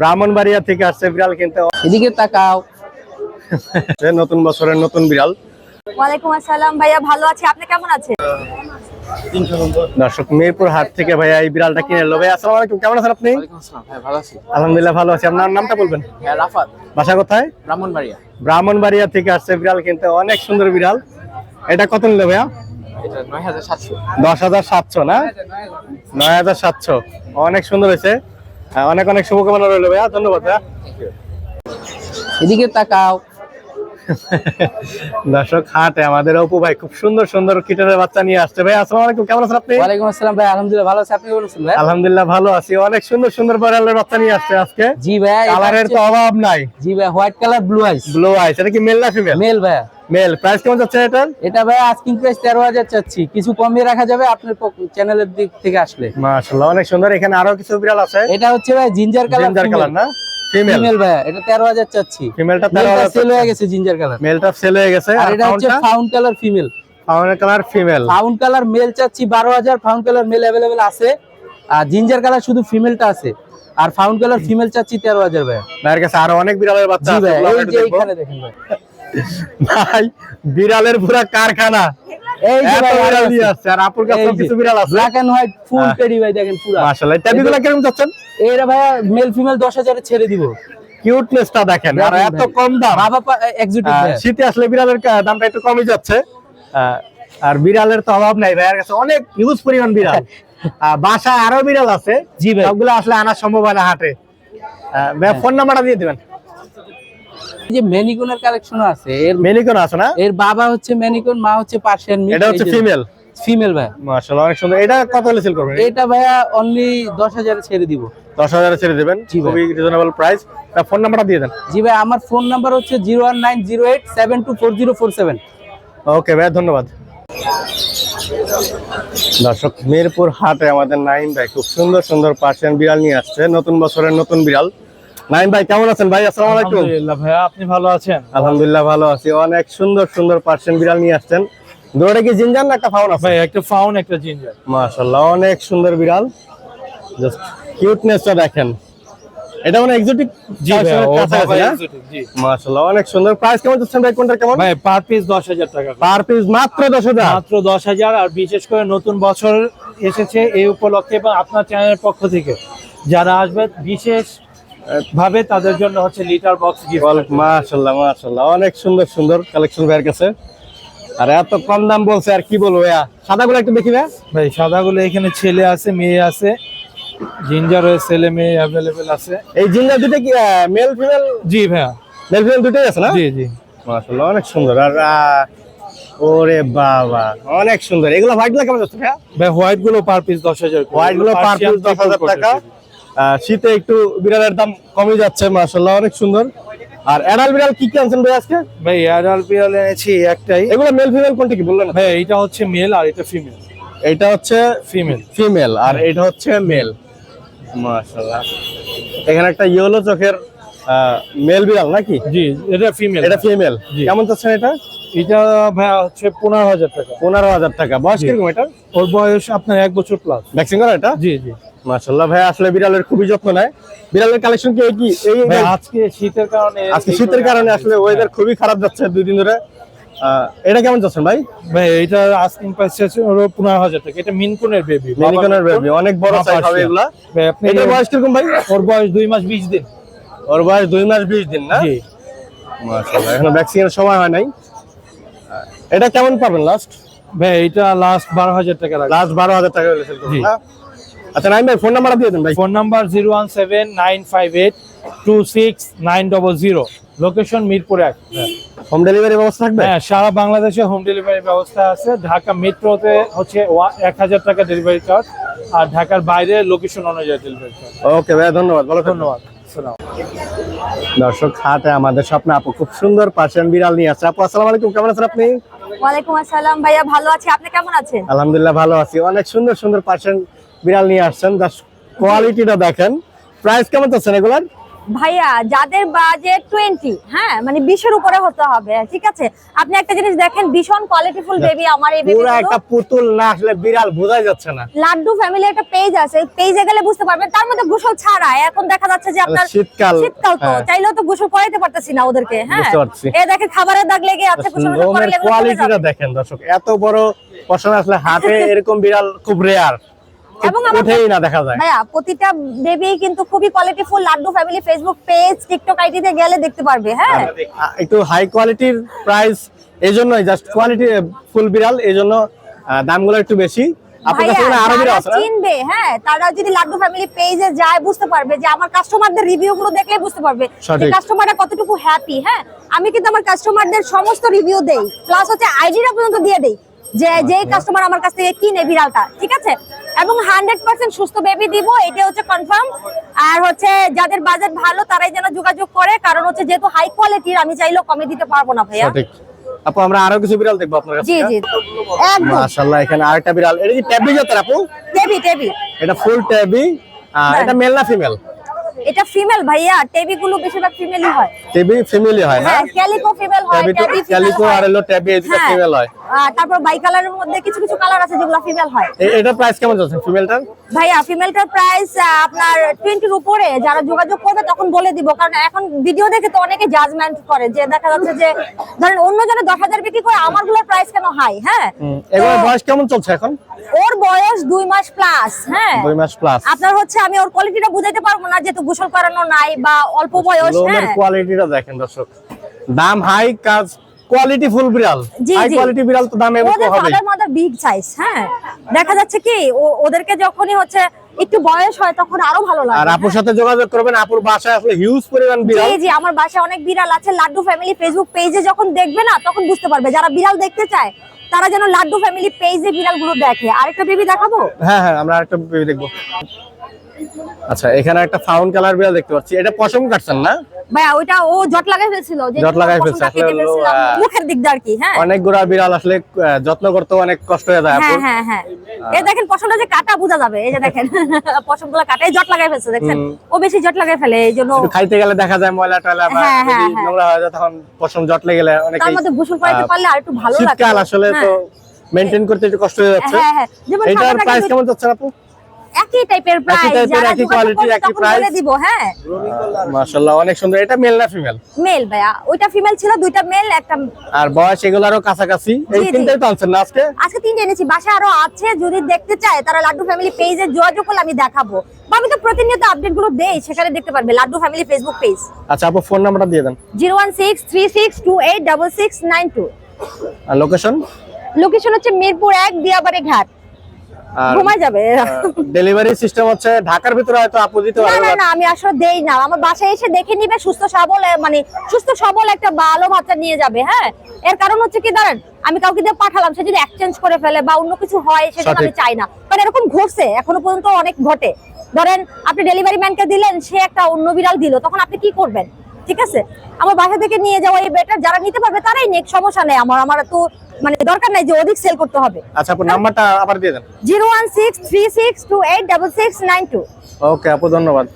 ব্রাহ্মণবাড়িয়া থেকে আসছে বিড়াল কিনতে। এদিকে তাকাও। নতুন বছরের নতুন বিড়াল। ওয়ালাইকুম আসসালাম ভাইয়া ভালো আছি? আপনি কেমন আছেন? দর্শক মিরপুর হাট থেকে ভাইয়া এই বিড়ালটা কিনে এলো। ভাই আসসালামু আলাইকুম কেমন আছেন আপনি? হ্যাঁ ভালো আছি। আলহামদুলিল্লাহ ভালো আছি। আপনার নামটা বলবেন? হ্যাঁ রাফাত। বাসা কোথায়? ব্রাহ্মণবাড়িয়া। ব্রাহ্মণবাড়িয়া থেকে আসছে বিড়াল কিনতে। অনেক সুন্দর বিড়াল। এটা কত নিল ভাইয়া? এটা নয় হাজার সাতশো। দশ হাজার সাতশো না? নয় হাজার সাতশো। অনেক সুন্দর হয়েছে। হ্যাঁ, অনেক অনেক শুভকামনা রইল ভাইয়া ধন্যবাদ ভাইয়া এদিকে তাকাও। দর্শক হাটে আমাদের অপু ভাই খুব সুন্দর সুন্দর কিটারের বাচ্চা নিয়ে আসছে। ভাই আসসালামু আলাইকুম কেমন আছেন আপনি? ওয়ালাইকুম আসসালাম ভাই আলহামদুলিল্লাহ ভালো আছি। আপনি কেমন আছেন ভাই? আলহামদুলিল্লাহ ভালো আছি। অনেক সুন্দর সুন্দর বিড়ালের বাচ্চা নিয়ে আসছে আজকে। জি ভাই কালারের তো অভাব নাই। জি ভাই white colour blue ice blue ice এটা কি মেল না ফিমেল মেল ভাই। মেল প্রাইস কেমন যাচ্ছে এটার? এটা ভাই আস্কিং প্রাইস চাচ্ছি। কিছু কমিয়ে রাখা যাবে আপনার চ্যানেলের দিক থেকে আসলে। মাশাআল্লাহ অনেক সুন্দর। এখানে আরও কিছু বিড়াল আছে? এটা হচ্ছে ভাই জিঞ্জার কালার জিঞ্জার কালার না? ফিমেল ফিমেল ভাই এটা চাচ্ছি। ফিমেলটা সেল হয়ে গেছে জিঞ্জার কালার মেলটা সেল হয়ে গেছে। আর এটা হচ্ছে found colour female found colour female found colour male চাচ্ছি বারো হাজার ফাউন্ড কালার মেল অ্যাভেলেবেল আছে। আর জিঞ্জার কালার শুধু ফিমেলটা আছে। আর ফাউন্ড কালার ফিমেল চাচ্ছি তেরো হাজার ভাই ভাইয়ের কাছে আরও অনেক বিড়ালের বাচ্চা আছে এই যে। এইখানে দেখেন ভাই। ভাই বিড়ালের পুরো কারখানা। এই যে বিড়াল নিয়ে আসছে আর আপুর কাছে কিছু বিড়াল আছে। ব্ল্যাক এন্ড হোয়াইট ফুল হ্যাঁ। টেডি ভাই দেখেন পুরো। মাশাআল্লাহ। ট্যাবিগুলো কীরকম যাচ্ছেন? এরা ভাইয়া মেল ফিমেল দশ হাজারে ছেড়ে দিব। কিউটনেসটা দেখেন আর এত কম দাম। বাবা এক্সিকিউটিভ শীতে আসলে বিড়ালের দামটা একটু কমই যাচ্ছে। আর বিড়ালের তো অভাব নাই ভাইয়ের কাছে অনেক হিউজ পরিমাণ বিড়াল। বাসায় আরও বিড়াল আছে। জি ভাই। সবগুলো আসলে আনা সম্ভব হয় না হাটে। ফোন নাম্বারটা দিয়ে দিবেন। যে ম্যানিকুনের কালেকশন আছে এর মেনিকন আছে না? এর বাবা হচ্ছে ম্যানিকুন মা হচ্ছে পার্সিয়ান এটা হচ্ছে ফিমেল? ফিমেল ভাই। মাশাআল্লাহ অনেক সুন্দর। এটা কত হলে সেল করবেন? এটা ভাইয়া অনলি দশ হাজারে ছেড়ে দিব। দশ হাজারে ছেড়ে দেবেন। খুবই রিজনেবল প্রাইস ফোন নাম্বারটা দিয়ে দেন। জি ভাই আমার ফোন নাম্বার হচ্ছে zero one nine zero eight seven two four zero four seven okay ভাই ধন্যবাদ। দর্শক মিরপুর হাটে আমাদের নাইম ভাই খুব সুন্দর সুন্দর পার্সিয়ান বিড়াল নিয়ে আসছে। নতুন বছরের নতুন বিড়াল। নাইম ভাই কেমন আছেন ভাই? আসসালামু আলাইকুম। আলহামদুলিল্লাহ ভাইয়া আপনি ভালো আছেন? আলহামদুলিল্লাহ ভালো আছি। অনেক সুন্দর সুন্দর পার্সিয়ান বিড়াল নিয়ে আসছেন। দৌড়ে কি জিঞ্জার না একটা ফাউন আছে? ভাই একটা ফাউন একটা জিঞ্জার। মাশাআল্লাহ অনেক সুন্দর বিড়াল। জাস্ট কিউটনেসটা দেখেন। এটা মানে এক্সোটিক জি exotic, জি। মাশাআল্লাহ অনেক সুন্দর। প্রাইস কেমন যাচ্ছেন ভাই কোনটা কেমন? ভাই পার পিস দশ হাজার টাকা পার পিস মাত্র দশ হাজার? মাত্র দশ হাজার আর বিশেষ করে নতুন বছর এসেছে এই উপলক্ষে এবং আপনার চ্যানেলের পক্ষ থেকে। যারা আসবে বিশেষ ভাবে তাদের জন্য হচ্ছে লিটার বক্স গিফট মাশাল্লাহ মাশাল্লাহ। অনেক সুন্দর সুন্দর কালেকশন ভাইয়ের কাছে। আর এত কম দাম বলছে আর কি বলব ভাইয়া? সাদাগুলো একটু দেখি ভাই সাদাগুলো এখানে ছেলে আছে মেয়ে আছে। জিঞ্জার ছেলে মেয়ে অ্যাভেলেবেল আছে। এই জিঞ্জার দুটো কি মেল ফিমেল জি ভাইয়া। মেল ফিমেল দুটোই আছে না? জি জি। মাশাল্লাহ অনেক সুন্দর। আর ওরে বাবা অনেক সুন্দর। এগুলো হোয়াইটগুলো কেমন যাচ্ছে ভাইয়া? ভাই হোয়াইটগুলো পার পিস দশ হাজার হোয়াইটগুলো পার পিস দশ হাজার টাকা। আহ, শীতে একটু বিড়ালের দাম কমে যাচ্ছে মাশাল্লাহ অনেক সুন্দর। আর অ্যাডাল বিড়াল কি কি আনছেন ভাই আজকে? ভাই অ্যাডাল বিড়াল এনেছি একটাই। এগুলো মেল ফিমেল কোনটা কি বললেন? ভাই এটা হচ্ছে মেল আর এটা ফিমেল এটা হচ্ছে ফিমেল ফিমেল আর এটা হচ্ছে মেল মাশাআল্লাহ। এখানে একটা ইয়েলো চোখের মেল বিড়াল নাকি? জি এটা ফিমেল এটা ফিমেল। কেমন চাচ্ছেন এটা? এটা ভাই হচ্ছে পনেরো হাজার টাকা। পনেরো হাজার টাকা। বয়স কীরকম এটা ওর বয়স আপনার এক বছর প্লাস ভ্যাকসিন করা এটা? জি জি। মাশাআল্লাহ ভাই আসলে বিড়ালের খুবই যত্ন নেয়। বিড়ালের কালেকশন কি এই কি? এই ভাই আজকে শীতের কারণে আজকে শীতের কারণে আসলে ওয়েদার খুবই খারাপ যাচ্ছে দুই দিন ধরে। এটা কেমন যাচ্ছেন ভাই? ভাই এটা আস্কিং প্রাইস আছে ওর পনেরো হাজার টাকা। এটা মিনকুনের বেবি মিনিকনের বেবি অনেক বড় সাইজ হবে এগুলা। ভাই আপনি এটার বয়স কীরকম ভাই? ওর বয়স দুই মাস বিশ দিন। ওর বয়স দুই মাস বিশ দিন না? জি। মাশাআল্লাহ এখনও ভ্যাকসিনের সময় হয় নাই। এটা কেমন পাবেন লাস্ট ভাই এটা লাস্ট বারো হাজার টাকা লাস্ট বারো হাজার টাকা সেল করবেন আচ্ছা নাইম ভাই ফোন নাম্বারটা দিয়ে দেন ভাই। Phone number zero one seven nine five eight two six nine double zero location Mirpur এক। হোম ডেলিভারি ব্যবস্থা থাকবে? হ্যাঁ সারা বাংলাদেশে হোম ডেলিভারি ব্যবস্থা আছে। ঢাকা মেট্রোতে হচ্ছে এক হাজার টাকা ডেলিভারি চার্জ আর ঢাকার বাইরে লোকেশন অনুযায়ী ডেলিভারি চার্জ ওকে ভাই ধন্যবাদ। ভালো ধন্যবাদ। দর্শক হাটে আমাদের স্বপ্ন আপু খুব সুন্দর পার্সিয়ান বিড়াল নিয়ে আসছে। আপু আসসালামু আলাইকুম। কেমন আছেন আপনি? ওয়ালাইকুম আসসালাম ভাইয়া, ভালো আছি? আপনি কেমন আছেন? আলহামদুলিল্লাহ, ভালো আছি। অনেক সুন্দর সুন্দর পার্সেন্ট বিড়াল নিয়ে আসছেন। জাস্ট কোয়ালিটিটা দেখেন। প্রাইস কেমন চাচ্ছেন এগুলার? ভাইয়া যাদের বাজেট টোয়েন্টি হ্যাঁ? মানে বিশের উপরে হতে হবে ঠিক আছে? আপনি একটা জিনিস দেখেন ভীষণ কোয়ালিটিফুল বেবি আমার এই বেবি একটা পুতুল না আসলে বিড়াল বোঝাই যাচ্ছে না। লাড্ডু ফ্যামিলি একটা পেজ আছে পেজে গেলে বুঝতে পারবেন তার মধ্যে গোসল ছাড়া এখন দেখা যাচ্ছে যে আপনার শীতকাল, শীতকাল তো হ্যাঁ। চাইলেও তো গোসল করাইতে পারতেছি না ওদেরকে হ্যাঁ? এ দেখেন খাবারের দাগ লেগে আছে কোয়ালিটিটা দেখেন দর্শক এত বড় পশম আসলে হাতে এরকম বিড়াল খুব রেয়ার এবং না দেখা যায়। ভাইয়া প্রতিটা বেবি কিন্তু খুবই কোয়ালিটিফুল লাড্ডু ফ্যামিলি ফেসবুক পেজ টিকটক আইডিতে গেলে দেখতে পারবে হ্যাঁ? একটু হাই কোয়ালিটির প্রাইস জাস্ট কোয়ালিটি ফুল বিড়াল দামগুলো একটু বেশি। হয় চিনবে হ্যাঁ তারা যদি লাড্ডু ফ্যামিলি পেজে যায় বুঝতে পারবে যে আমার কাস্টমারদের রিভিউ গুলো দেখলে বুঝতে পারবে যে সঠিক। কাস্টমাররা কতটুকু হ্যাপি হ্যাঁ? আমি কিন্তু আমার কাস্টমারদের সমস্ত রিভিউ দেই প্লাস হচ্ছে আইডিটা পর্যন্ত দিয়ে দেই যে যে কাস্টমার আমার কাছ থেকে কিনে বিড়ালটা ঠিক আছে? এবং হান্ড্রেড পার্সেন্ট সুস্থ বেবি দিব এটা হচ্ছে কনফার্ম আর হচ্ছে যাদের বাজেট ভালো তারাই যেন যোগাযোগ করে কারণ হচ্ছে যেহেতু হাই কোয়ালিটির আমি চাইলেও কমে দিতে পারব না ভাইয়া। আপু আমরা আরও কিছু বিড়াল দেখব আপনার কাছে জি জি। একদম। মাশাআল্লাহ এখানে আরেকটা বিড়াল। এটা কি ট্যাবি জাতের আপু? ট্যাবি ট্যাবি এটা ফুল ট্যাবি এটা মেল না ফিমেল এটা ফিমেল ভাইয়া টেবি গুলো বেশিরভাগ ফিমেলই হয়। টেবি ফিমেলই হয় না? ক্যালিকো ফিমেল হয় ট্যাবি ক্যালিকো আর হলো দুটো হ্যাঁ। ফিমেল হয়। তারপর বাই কালারের মধ্যে কিছু কিছু কালার আছে যেগুলো ফিমেল হয়। এ- এটার প্রাইস কেমন যাচ্ছে ফিমেলটার ভাইয়া ফিমেলটার প্রাইস আপনার 20 এর উপরে যারা যোগাযোগ করবে তখন বলে দিব কারণ এখন ভিডিও দেখে তো অনেকে জাজমেন্ট করে যে দেখা যাচ্ছে যে ধরেন অন্য জনে দশ হাজার বিক্রি করে আমারগুলোর প্রাইস কেন হাই হ্যাঁ? এগুলোর বয়স কেমন চলছে এখন? ওর বয়স দুই মাস প্লাস হ্যাঁ? দুই মাস প্লাস আপনার হচ্ছে আমি ওর কোয়ালিটিটা বুঝাইতে পারব না যেহেতু গোসল করানো নাই বা অল্প বয়স হ্যাঁ? কোয়ালিটিটা দেখেন দর্শক। দাম হাই কাজ কোয়ালিটি ফুল বিড়াল। হাই কোয়ালিটি বিড়াল তো দাম ওদের ফাদার মাদার বিগ সাইজ হ্যাঁ? দেখা যাচ্ছে কি ওদেরকে যখনই হচ্ছে একটু বয়স হয় তখন আরও ভালো আর লাগে আপুর সাথে যোগাযোগ করবেন আপুর বাসায় আসলে হিউজ পরিমাণ বিড়াল। জি জি আমার বাসায় অনেক বিড়াল আছে লাড্ডু ফ্যামিলি ফেসবুক পেজে যখন দেখবে না তখন বুঝতে পারবে। যারা বিড়াল দেখতে চায় তারা যেন লাড্ডু ফ্যামিলি পেজে বিড়ালগুলো দেখে। আরেকটা বেবি দেখাবো? হ্যাঁ হ্যাঁ আমরা আরেকটা বেবি দেখব। আচ্ছা এখানে একটা ফাউন কালার বিড়াল দেখতে পাচ্ছি। এটা পশম কাটছেন না? ভাইয়া ওইটা ও জট লাগাই ফেলছিল যে জট লাগাই ফেলছে, আসলে মুখের দিক দিয়ে আর কি হ্যাঁ। অনেক গোড়া বিড়াল আসলে যত্ন করতে অনেক কষ্ট হয়ে যায় হ্যাঁ হ্যাঁ হ্যাঁ। এই দেখেন পশমটা যে কাটা বোঝা যাবে এই যে দেখেন। পশমগুলো কাটাই জট লাগাই ফেলছে দেখছেন? হুম। ও বেশি জট লাগাই ফেলে এই জন্য একটু খাইতে গেলে দেখা যায় ময়লা টয়লা বা হ্যাঁ, হ্যাঁ, যদি হ্যাঁ। নোংরা হয়ে যায় তখন পশম জটলে গেলে অনেকে তার মধ্যে গোসল করাইতে আহ, পারলে আর একটু ভালো লাগে। শীতকাল আসলে তো মেনটেন করতে একটু কষ্ট হয়ে যাচ্ছে। হ্যাঁ হ্যাঁ যেমন এটার প্রাইস কেমন যাচ্ছে আপু? একই টাইপের প্রাইস যারা একই করবে একই। বলে দিব হ্যাঁ। মাশাআল্লাহ অনেক সুন্দর। এটা মেল না ফিমেল মেল ভাইয়া। ওইটা ফিমেল ছিল দুইটা মেল একটা আর বয়স এগুলারও কাছাকাছি? এই। তিনটাই তো আনছেন না আজকে? আজকে তিনটে এনেছি। বাসায় আরও আছে যদি দেখতে চায় তারা লাড্ডু ফ্যামিলি পেজে যোগাযোগ করলে আমি দেখাবো। আমি তো প্রতিনিয়ত আপডেটগুলো দেই সেখানে দেখতে পারবে। লাড্ডু ফ্যামিলি ফেসবুক পেজ আচ্ছা আপু ফোন নাম্বারটা দিয়ে দেন। Zero one six three six two eight double six nine two. আর লোকেশন লোকেশন হচ্ছে মিরপুর এক দিয়াবাড়ি ঘাট। ঘুমায় যাবে। ডেলিভারি সিস্টেম হচ্ছে ঢাকার ভিতরে হয়তো আপু দিতে পারবে না না আমি আসলে দেই না। আমার বাসায় এসে দেখে নিবে সুস্থ সবল মানে সুস্থ সবল একটা ভালো বাচ্চা নিয়ে যাবে হ্যাঁ? এর কারণ হচ্ছে কি দাঁড়ান আমি কাউকে দিয়ে পাঠালাম সে যদি এক্সচেঞ্জ করে ফেলে বা অন্য কিছু হয় সেটা আমি চাই না। কারণ এরকম ঘটছে এখনও পর্যন্ত অনেক ঘটে। ধরেন আপনি ডেলিভারি ম্যানকে দিলেন সে একটা অন্য বিড়াল দিল তখন আপনি কি করবেন? ঠিক আছে? আমার বাসা থেকে নিয়ে যাওয়া এই বেটার যারা নিতে পারবে তারাই নেক সমস্যা নেই। আমার আমার তো মানে দরকার নাই যে অধিক সেল করতে হবে। আচ্ছা আপু নাম্বারটা আবার দিয়ে দেন। Zero one six three six two eight double six nine two. Okay আপু ধন্যবাদ।